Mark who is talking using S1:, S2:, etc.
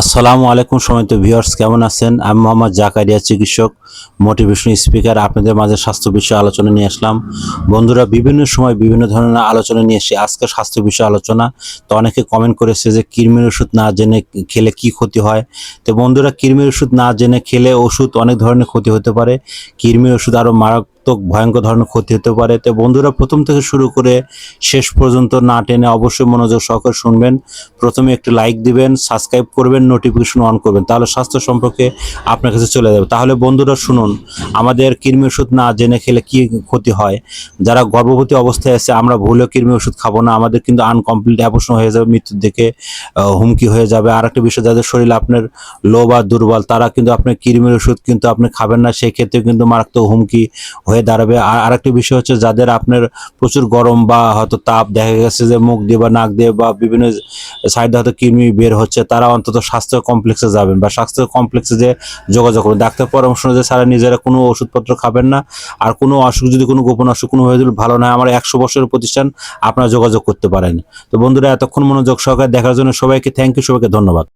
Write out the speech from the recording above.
S1: আসসালামু আলাইকুম সমিত ভিউয়ার্স, কেমন আছেন? আমি মোহাম্মদ জাকারিয়া, চিকিৎসক মোটিভেশন স্পিকার। আপনাদের মাঝে স্বাস্থ্য বিষয়ে আলোচনা নিয়ে আসলাম। বন্ধুরা, বিভিন্ন সময় বিভিন্ন ধরনের আলোচনা নিয়ে এসে আজকে স্বাস্থ্য বিষয়ে আলোচনা। তো অনেকে কমেন্ট করেছে যে, কৃমির ওষুধ না জেনে খেলে কি ক্ষতি হয়? তো বন্ধুরা, কৃমির ওষুধ না জেনে খেলে ওষুধ অনেক ধরনের ক্ষতি হতে পারে। কৃমির ওষুধ আরও মারাত্মক ভয়ঙ্কর ধরনের ক্ষতি হতে পারে। তো বন্ধুরা, প্রথম থেকে শুরু করে শেষ পর্যন্ত না টেনে অবশ্যই মনোযোগ সহকারে শুনবেন। প্রথমে একটি লাইক দিবেন, সাবস্ক্রাইব করবেন, নোটিফিকেশন অন করবেন, তাহলে স্বাস্থ্য সম্পর্কে আপনার কাছে চলে যাবে। তাহলে বন্ধুরা, শুনুন, আমাদের কৃমি ওষুধ না জেনে খেলে কি ক্ষতি হয়? যারা গর্ভবতী অবস্থায় আছে, আমরা ভুলেও কৃমি ওষুধ খাব না। আমাদের কিন্তু আনকমপ্লিট অ্যাবর্শন হয়ে যাবে, মৃত্যুর দিকে হুমকি হয়ে যাবে। আর একটা বিষয়, যাদের শরীর আপনার লো বা দুর্বল, তারা কিন্তু আপনার কৃমির ওষুধ কিন্তু আপনি খাবেন না সেই ক্ষেত্রে কিন্তু মারাত্মক হুমকি হয়ে দাঁড়াবে। আর আরেকটি বিষয় হচ্ছে যাদের আপনার প্রচুর গরম বা হয়তো তাপ দেখা গেছে যে মুখ দিয়ে বা নাক দিয়ে বা বিভিন্ন সাইডে হয়তো কৃমি বের হচ্ছে, তারা অন্তত স্বাস্থ্য কমপ্লেক্সে যাবেন বা স্বাস্থ্য কমপ্লেক্সে যে যোগাযোগ করবেন ডাক্তার পরামর্শ অনুযায়ী সারা নিজেরা কোনো ওষুধপত্র খাবেন না। আর কোনো অসুখ যদি কোনো গোপন অসুখ, কোনো হয়ে গেলে ভালো নয় আমার একশো বছরের প্রতিষ্ঠান, আপনারা যোগাযোগ করতে পারেন। তো বন্ধুরা, এতক্ষণ মনোযোগ সহকারে দেখার জন্য সবাইকে থ্যাংক ইউ সবাইকে ধন্যবাদ।